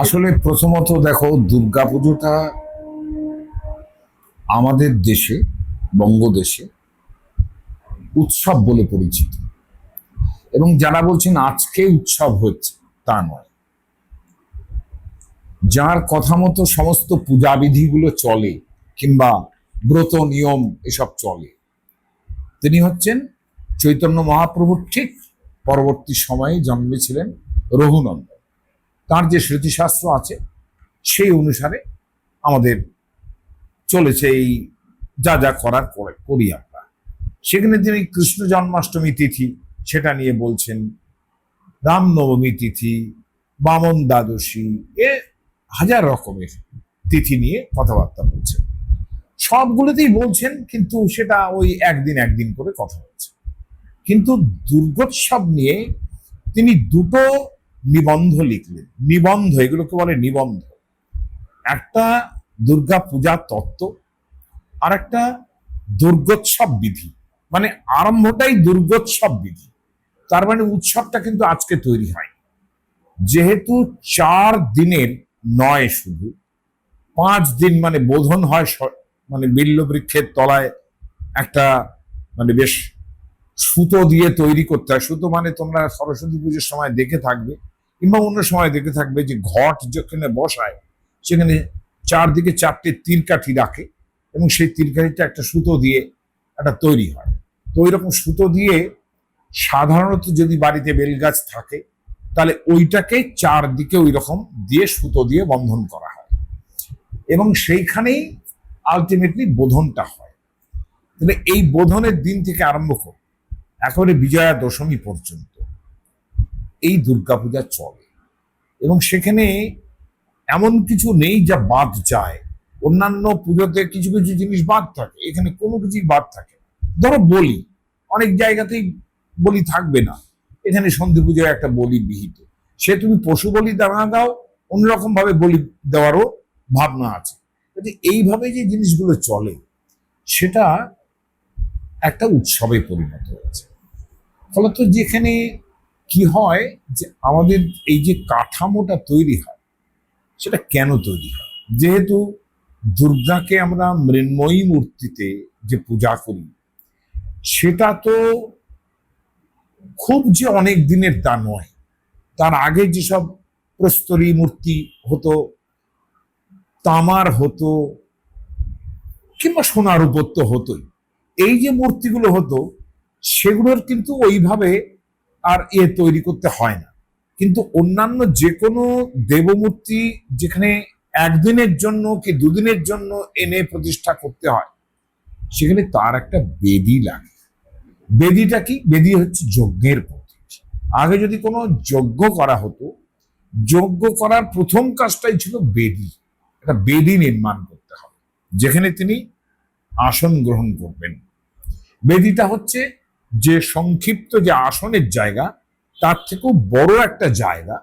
আসলে প্রথমত দেখো, দুর্গাপুজোটা আমাদের দেশে, বঙ্গদেশে উৎসব বলে পরিচিত। এবং যারা বলছেন আজকে উৎসব হচ্ছে, তা নয়। যার কথা মতো সমস্ত পূজাবিধিগুলো চলে, কিংবা ব্রত নিয়ম এসব চলে, তিনি হচ্ছেন চৈতন্য মহাপ্রভুর ঠিক পরবর্তী সময়ে জন্মেছিলেন রঘুনন্দন তার যে স্মৃতিশাস্ত্র আছে, সেই অনুসারে আমাদের চলেছে এই যা যা করার করে করি আমরা সেখানে তিনি কৃষ্ণ জন্মাষ্টমী তিথি, সেটা নিয়ে বলছেন রামনবমী তিথি, বামন দ্বাদশী, এ হাজার রকমের তিথি নিয়ে কথাবার্তা বলছেন সবগুলোতেই বলছেন, কিন্তু সেটা ওই একদিন একদিন করে কথা হচ্ছে। কিন্তু দুর্গোৎসব নিয়ে তিনি দুটো নিবন্ধ লিখলেন। নিবন্ধ, এগুলোকে বলে নিবন্ধ। একটা দুর্গা পূজার তত্ত্ব আর একটা দুর্গোৎসব বিধি। মানে আরম্ভটাই দুর্গোৎসব বিধি। তার মানে উৎসবটা কিন্তু আজকে তৈরি হয়। যেহেতু চার দিনের নয় শুধু, পাঁচ দিন মানে বোধন হয় মানে বিল্ল বৃক্ষের তলায় একটা মানে বেশ সুতো দিয়ে তৈরি করতে হয়। সুতো মানে তোমরা সরস্বতী পুজোর সময় দেখে থাকবে। কিংবা অন্য সময় দেখে থাকবে যে ঘট যেখানে বসায়, সেখানে চারদিকে চারটে তীরকাঠি রাখে এবং সেই তীরকাঠিটা একটা সুতো দিয়ে একটা তৈরি হয়। তো ওই রকম সুতো দিয়ে সাধারণত যদি বাড়িতে বেলগাছ থাকে, তাহলে ওইটাকে চারদিকে ওই রকম দিয়ে সুতো দিয়ে বন্ধন করা হয় এবং সেইখানেই আলটিমেটলি বোধনটা হয়। তাহলে এই বোধনের দিন থেকে আরম্ভ করে, একেবারে বিজয়া দশমী পর্যন্ত এই দুর্গাপূজা চলে। এবং সেখানে এমন কিছু নেই যা বাদ যায়। অন্যান্য পুজোতে কিছু কিছু জিনিস বাদ থাকে, এখানে কোনো কিছুই বাদ থাকে ধরো বলি, অনেক জায়গাতেই বলি থাকবে না। এখানে সন্ধি পুজোয় একটা বলি বিহিত। সে তুমি পশু বলি দাঁড়া দাও অন্যরকম ভাবে বলি দেওয়ারও ভাবনা আছে। এইভাবে যে জিনিসগুলো চলে, সেটা একটা উৎসবে পরিণত হয়েছে। ফলত যেখানে কি হয় যে আমাদের এই যে কাঠামোটা তৈরি হয়, সেটা কেন তৈরি হয়? যেহেতু দুর্গাকে আমরা মৃন্ময়ী মূর্তিতে যে পূজা করি, সেটা তো খুব যে অনেক দিনের তা নয়। তার আগে যেসব প্রস্তরী মূর্তি হতো, তামার হতো, কিংবা সোনার উপত্য হতোই, এই যে মূর্তিগুলো হতো, সেগুলোর কিন্তু ওইভাবে আর এ তৈরি করতে হয় না। কিন্তু অন্যান্য যে কোনো দেবমূর্তি যেখানে একদিনের জন্য কি দুদিনের জন্য এনে প্রতিষ্ঠা করতে হয়, সেখানে তার একটা বেদি লাগে। বেদিটা কি? বেদি হচ্ছে যজ্ঞের প্রতীক। আগে যদি কোনো যজ্ঞ করা হতো, যজ্ঞ করার প্রথম কাজটাই ছিল বেদি। একটা বেদি নির্মাণ করতে হবে। যেখানে তিনি আসন গ্রহণ করবেন। বেদিটা হচ্ছে যে সংক্ষিপ্ত যে আসনের জায়গা, তার থেকেও বড় একটা জায়গা,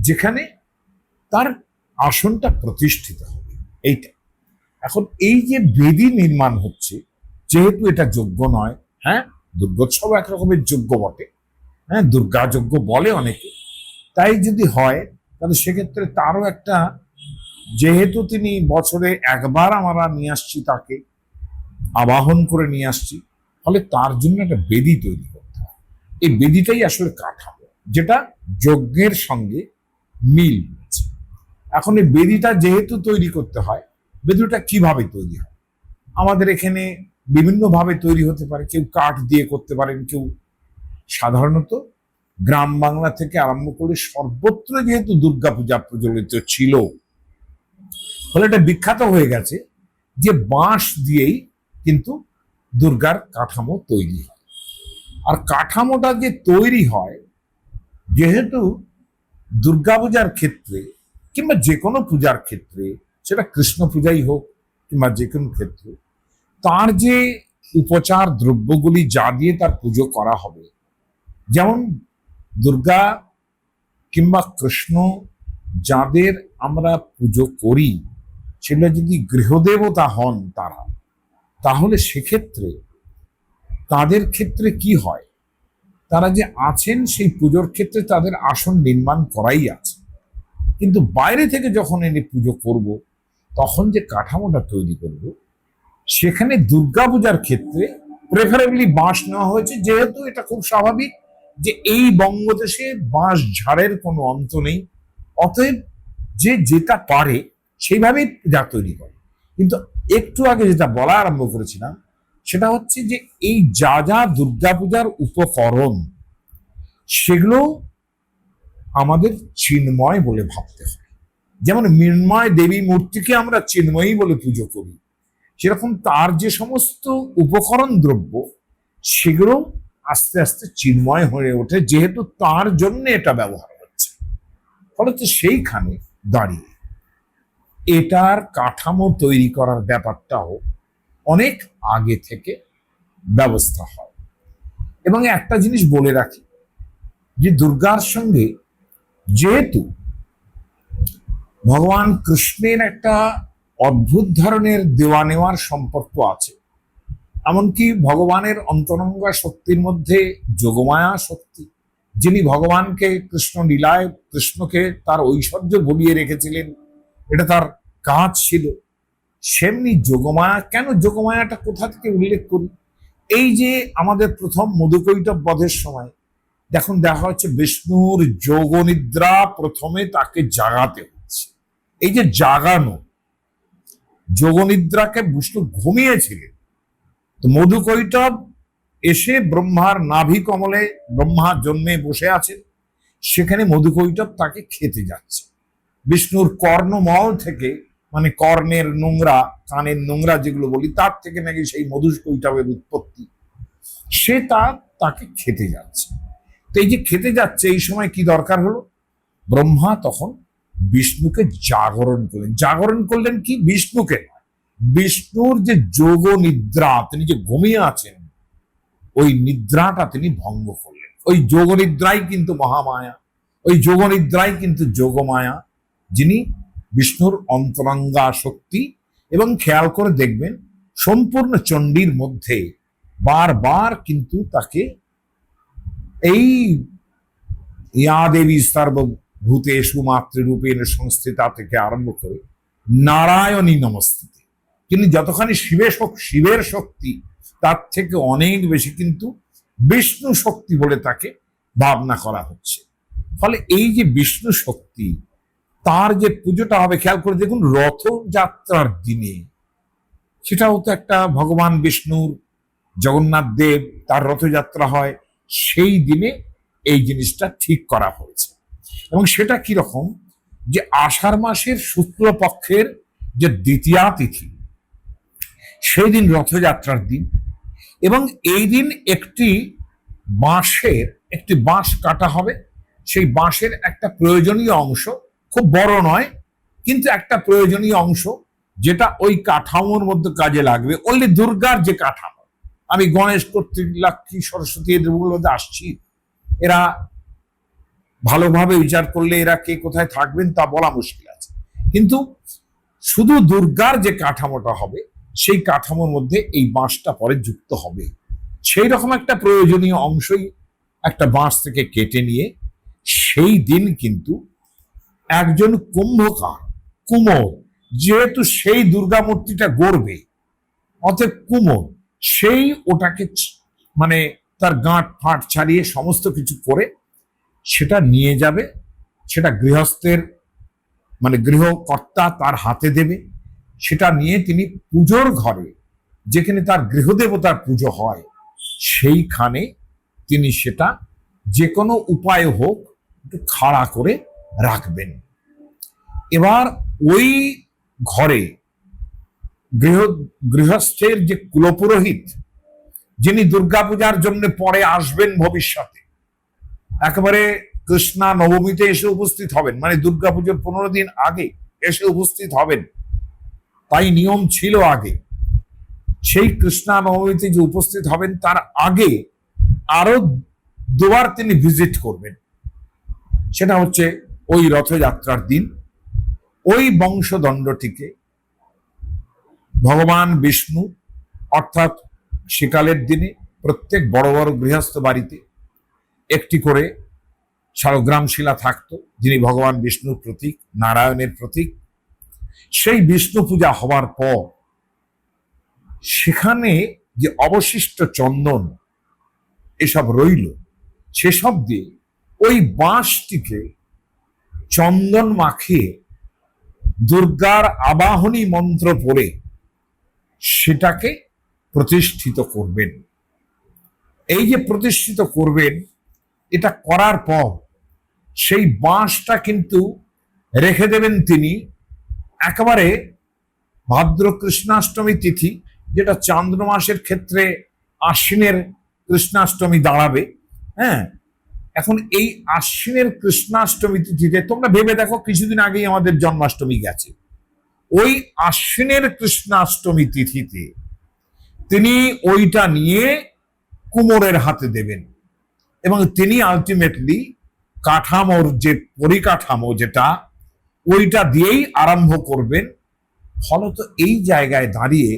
যেখানে তার আসনটা প্রতিষ্ঠিত হবে। এইটা। এখন এই যে বেদি নির্মাণ হচ্ছে, যেহেতু এটা যোগ্য নয় হ্যাঁ? দুর্গোৎসব একরকমের যোগ্য বটে হ্যাঁ? দুর্গা যজ্ঞ বলে অনেকে। তাই যদি হয়, তাহলে সেক্ষেত্রে তারও একটা, যেহেতু তিনি বছরে একবার আমরা নিয়ে আসছি তাকে, আবাহন করে নিয়ে আসছি ফলে তার জন্য একটা বেদি তৈরি করতে হয়। এই বেদিটাই আসলে কাঠামো, যেটা যজ্ঞের সঙ্গে মিল রয়েছে। এখন এই বেদিটা যেহেতু তৈরি করতে হয়, বেদিটা কীভাবে তৈরি হয়? আমাদের এখানে বিভিন্নভাবে তৈরি হতে পারে। কেউ কাঠ দিয়ে করতে পারেন, কেউ সাধারণত গ্রাম বাংলা থেকে আরম্ভ করে সর্বত্র যেহেতু দুর্গাপূজা প্রচলিত ছিল, ফলে এটা বিখ্যাত হয়ে গেছে যে বাঁশ দিয়েই কিন্তু দুর্গার কাঠামো তৈরি হয়। আর কাঠামোটা যে তৈরি হয়, যেহেতু দুর্গাপূজার ক্ষেত্রে কিংবা যে কোনো পূজার ক্ষেত্রে, সেটা কৃষ্ণ পূজাই হোক কিংবা যে কোনো ক্ষেত্রে, তার যে উপচার দ্রব্যগুলি যা দিয়ে তার পুজো করা হবে, যেমন দুর্গা কিংবা কৃষ্ণ যাদের আমরা পুজো করি সেটা যদি গৃহদেবতা হন তারা তাহলে সেক্ষেত্রে তাদের ক্ষেত্রে কি হয়? তারা যে আছেন সেই পুজোর ক্ষেত্রে তাদের আসন নির্মাণ করাই আছে। কিন্তু বাইরে থেকে যখন এনে পুজো করব, তখন যে কাঠামোটা তৈরি করব, সেখানে দুর্গাপূজার ক্ষেত্রে প্রেফারেবলি বাঁশ নেওয়া হয়েছে। যেহেতু এটা খুব স্বাভাবিক যে এই বঙ্গদেশে বাঁশ ঝাড়ের কোনো অন্ত নেই। অতএব যে যেটা পারে, সেইভাবেই পূজা তৈরি করে। কিন্তু একটু আগে যেটা বলা আরম্ভ করেছিলাম, সেটা হচ্ছে যে এই যা যা দুর্গাপূজার উপকরণ, সেগুলো আমাদের চিন্ময় বলে ভাবতে হয়। যেমন মৃন্ময় দেবী মূর্তিকে আমরা চিন্ময়ী বলে পুজো করি, সেরকম তার যে সমস্ত উপকরণ দ্রব্য, সেগুলো আস্তে আস্তে চিন্ময় হয়ে ওঠে, যেহেতু তার জন্য এটা ব্যবহার হচ্ছে। ফলে সেইখানে দাঁড়িয়ে এটার কাঠামো তৈরি করার ব্যাপারটাও অনেক আগে থেকে ব্যবস্থা হয়। এবং একটা জিনিস বলে রাখি যে দুর্গার সঙ্গে যেহেতু ভগবান কৃষ্ণের একটা অদ্ভুত ধরনের দেওয়া নেওয়ার সম্পর্ক আছে, এমনকি ভগবানের অন্তরঙ্গা শক্তির মধ্যে যোগমায়া শক্তি, যিনি ভগবানকে কৃষ্ণ লীলায় কৃষ্ণকে তার ঐশ্বর্য ভুলিয়ে রেখেছিলেন এটা তার কাজ ছিল। সেমনি যোগমায়া, কেন যোগমায়াটা কোথা থেকে উল্লেখ করি? এই যে আমাদের প্রথম মধুকৈটব বধের সময়, দেখুন, দেখা হচ্ছে বিষ্ণুর যোগনিদ্রা প্রথমে তাকে জাগাতে হচ্ছে। এই যে জাগানো, যোগনিদ্রাকে বিষ্ণু ঘুমিয়েছিলেন। তো মধুকৈটব এসে ব্রহ্মার নাভি কমলে ব্রহ্মা জন্মে বসে আছে, সেখানে মধুকৈটব তাকে খেতে যাচ্ছে। বিষ্ণুর কর্ণমল থেকে মানে কর্ণের নোংরা, কানের নোংরা যেগুলো বলি, তার থেকে নাকি সেই মধুর কৈটবের উৎপত্তি। সে তা, তাকে খেতে যাচ্ছে। তো এই যে খেতে যাচ্ছে, এই সময় কি দরকার হলো? ব্রহ্মা তখন বিষ্ণুকে জাগরণ করলেন। জাগরণ করলেন কি? বিষ্ণুকে বিষ্ণুর যে যোগ নিদ্রা, তিনি যে ঘুমিয়ে আছেন, ওই নিদ্রাটা তিনি ভঙ্গ করলেন। ওই যোগ নিদ্রাই কিন্তু মহামায়া। ওই যোগ নিদ্রাই কিন্তু যোগমায়া। যিনি বিষ্ণুর অন্তরঙ্গা শক্তি এবং খেয়াল করে দেখবেন সম্পূর্ণ চণ্ডীর মধ্যে বারবার কিন্তু তাকে এই ইয়া দেবী সর্বভূতেষু মাতৃরূপেণ সংস্থিতা থেকে আরম্ভ করে নারায়ণী নমস্তিতে। তিনি যতখানি শিবের শিবের শক্তি, তার থেকে অনেক বেশি কিন্তু বিষ্ণু শক্তি বলে তাকে ভাবনা করা হচ্ছে। ফলে এই যে বিষ্ণু শক্তি তার যে পুজোটা হবে, খেয়াল করে দেখুন রথযাত্রার দিনে। সেটাও তো একটা ভগবান বিষ্ণুর, জগন্নাথ দেব তার রথযাত্রা হয়, সেই দিনে এই জিনিসটা ঠিক করা হয়েছে। এবং সেটা কি রকম যে আষাঢ় মাসের শুক্লপক্ষের যে দ্বিতীয়া তিথি সেই দিন রথযাত্রার দিন। এবং এই দিন একটি বাঁশের, একটি বাঁশ কাটা হবে। সেই বাঁশের একটা প্রয়োজনীয় অংশ খুব বড় নয়, কিন্তু একটা প্রয়োজনীয় অংশ যেটা ওই কাঠামোর মধ্যে কাজে লাগবে। অনলি দুর্গার যে কাঠামো। আমি গণেশ, কর্তৃক, লক্ষ্মী, সরস্বতী এদের মধ্যে আসছি। এরা ভালোভাবে বিচার করলে এরা কে কোথায় থাকবেন তা বলা মুশকিল আছে। কিন্তু শুধু দুর্গার যে কাঠামোটা হবে, সেই কাঠামোর মধ্যে এই বাঁশটা পরে যুক্ত হবে। সেই রকম একটা প্রয়োজনীয় অংশই একটা বাঁশ থেকে কেটে নিয়ে, সেই দিন কিন্তু একজন কুম্ভকার, কুমোর। যেহেতু সেই দুর্গা মূর্তিটা গড়বে, অতএব কুমোর, সেই ওটাকে মানে তার গাঁট ফাঁট ছাড়িয়ে সমস্ত কিছু করে সেটা নিয়ে যাবে, সেটা গৃহস্থের মানে গৃহকর্তা তার হাতে দেবে। সেটা নিয়ে তিনি পুজোর ঘরে, যেখানে তার গৃহদেবতার পুজো হয়, সেইখানে তিনি সেটা যে কোনো উপায় হোক, একটু খাড়া করে রাখবেন। এবার ওই ঘরে গৃহ, গৃহস্থের যে কুলপুরোহিত, যিনি দুর্গাপূজার জন্য পরে আসবেন ভবিষ্যতে, একেবারে কৃষ্ণা নবমীতে এসে উপস্থিত হবেন মানে দুর্গাপুজোর পনেরো দিন আগে এসে উপস্থিত হবেন। তাই নিয়ম ছিল আগে। সেই কৃষ্ণা নবমীতে যে উপস্থিত হবেন, তার আগে আরও দুবার তিনি ভিজিট করবেন। সেটা হচ্ছে ওই রথযাত্রার দিন, ওই বংশদণ্ডটিকে ভগবান বিষ্ণু অর্থাৎ সেকালের দিনে প্রত্যেক বড় বড় গৃহস্থ বাড়িতে একটি করে শালগ্রাম শিলা থাকতো, যিনি ভগবান বিষ্ণুর প্রতীক, নারায়ণের প্রতীক। সেই বিষ্ণু পূজা হবার পর সেখানে যে অবশিষ্ট চন্দন এসব রইল, সেসব দিয়ে ওই বাঁশটিকে চন্দন মাখিয়ে দুর্গার আবাহনী মন্ত্র পড়ে, সেটাকে প্রতিষ্ঠিত করবেন। এই যে প্রতিষ্ঠিত করবেন, এটা করার পর সেই বাঁশটা কিন্তু রেখে দেবেন তিনি একেবারে ভাদ্র কৃষ্ণাষ্টমী তিথি, যেটা চান্দ্র মাসের ক্ষেত্রে আশ্বিনের কৃষ্ণাষ্টমী দাঁড়াবে হ্যাঁ? এখন এই আশ্বিনের কৃষ্ণাষ্টমী তিথিতে, তোমরা ভেবে দেখো, কিছুদিন আগেই আমাদের জন্মাষ্টমী গেছে। ওই আশ্বিনের কৃষ্ণাষ্টমী তিথিতে তিনি ওইটা নিয়ে কুমোরের হাতে দেবেন এবং তিনি আলটিমেটলি কাঠামোর যে পরিকাঠামো যেটা, ওইটা দিয়েই আরম্ভ করবেন। ফলত এই জায়গায় দাঁড়িয়ে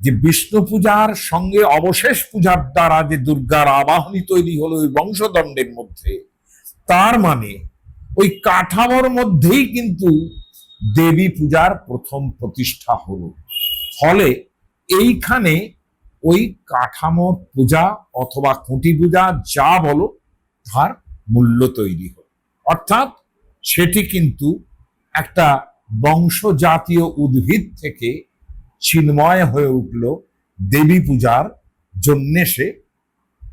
যে বিষ্ণু পূজার সঙ্গে অবশেষ পূজার দ্বারা যে দুর্গার আবাহনী তৈরি হলো ওই বংশদণ্ডের মধ্যে, তার মানে ওই কাঠামোর মধ্যেই কিন্তু দেবী পূজার প্রথম প্রতিষ্ঠা হলো। ফলে এইখানে ওই কাঠামোর পূজা অথবা খুঁটি পূজা যা বলো, তার মূল্য তৈরি হলো। অর্থাৎ সেটি কিন্তু একটা বংশজাতীয় উদ্ভিদ থেকে চিন্ময় হয়ে উঠল দেবী পূজার জন্যে সে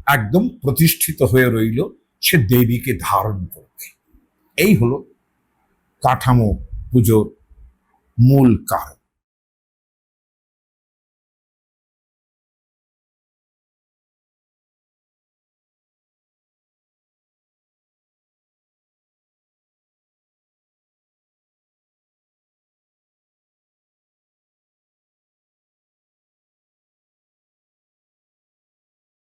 একদম প্রতিষ্ঠিত হয়ে রইল, সে দেবীকে ধারণ করবে। এই হলো কাঠামো পুজোর মূল কারণ।